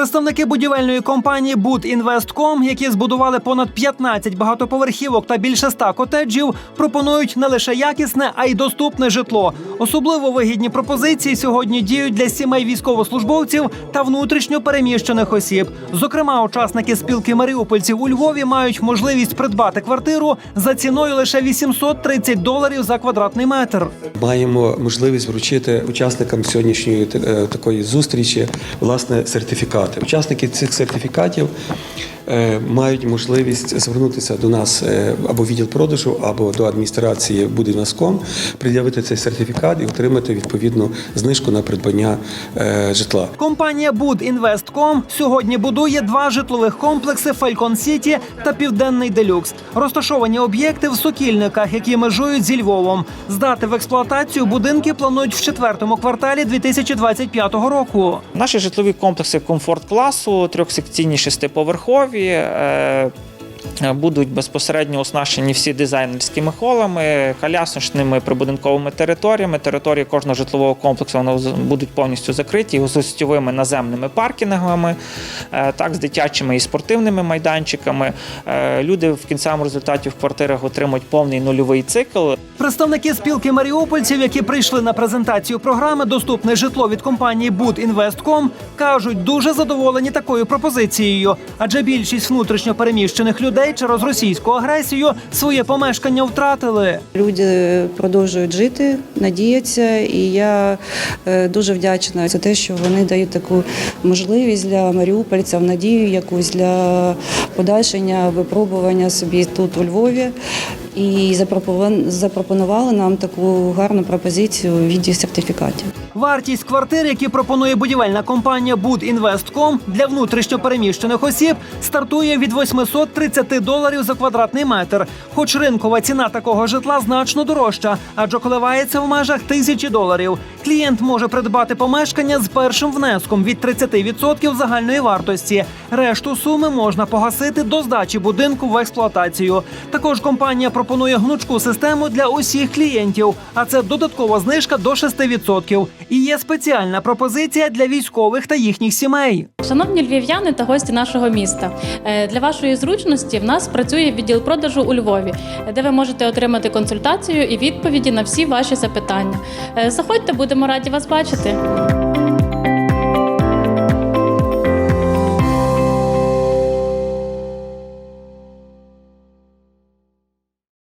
Представники будівельної компанії «Будінвестком», які збудували понад 15 багатоповерхівок та більше ста котеджів, пропонують не лише якісне, а й доступне житло. Особливо вигідні пропозиції сьогодні діють для сімей військовослужбовців та внутрішньо переміщених осіб. Зокрема, учасники спілки маріупольців у Львові мають можливість придбати квартиру за ціною лише 830 доларів за квадратний метр. Маємо можливість вручити учасникам сьогоднішньої е, такої зустрічі власне сертифікати. Учасники цих сертифікатів мають можливість звернутися до нас е, або відділ продажу, або до адміністрації Будинвестком, пред'явити цей сертифікат і отримати відповідну знижку на придбання е, житла. Компанія «Будінвестком» сьогодні будує два житлових комплекси Фалькон Сіті та Південний Делюкс. Розташовані об'єкти в сокільниках, які межують зі Львовом. Здати в експлуатацію будинки планують в четвертому кварталі 2025 року. Наші житлові комплекси комфорт класу, трьохсекційні шестиповерхові. Е, Будуть безпосередньо оснащені всі дизайнерськими холами, колясочними прибудинковими територіями. Території кожного житлового комплексу вони будуть повністю закриті з гостьовими наземними паркінгами, е, так з дитячими і спортивними майданчиками. Е, Люди в кінцевому результаті в квартирах отримують повний нульовий цикл. Представники спілки маріупольців, які прийшли на презентацію програми Доступне житло від компанії «Будінвестком», кажуть, дуже задоволені такою пропозицією, адже більшість внутрішньо переміщених людей через російську агресію своє помешкання втратили. Люди продовжують жити, надіяться, і я е, дуже вдячна за те, що вони дають таку можливість для маріупольців, надію якусь для подальшення випробування собі тут у Львові. І запропон- запропонували нам таку гарну пропозицію у віді сертифікатів. Вартість квартир, які пропонує будівельна компанія «Будінвестком» для внутрішньо переміщених осіб, стартує від 830 доларів за квадратний метр. Хоч ринкова ціна такого житла значно дорожча, адже коливається в межах тисячі доларів. Клієнт може придбати помешкання з першим внеском від 30% загальної вартості. Решту суми можна погасити до здачі будинку в експлуатацію. Також компанія пропонує гнучку систему для усіх клієнтів, а це додаткова знижка до 6%. І є спеціальна пропозиція для військових та їхніх сімей. Шановні львів'яни та гості нашого міста, е, для вашої зручності в нас працює відділ продажу у Львові, де ви можете отримати консультацію і відповіді на всі ваші запитання. Е, Заходьте, будемо раді вас бачити.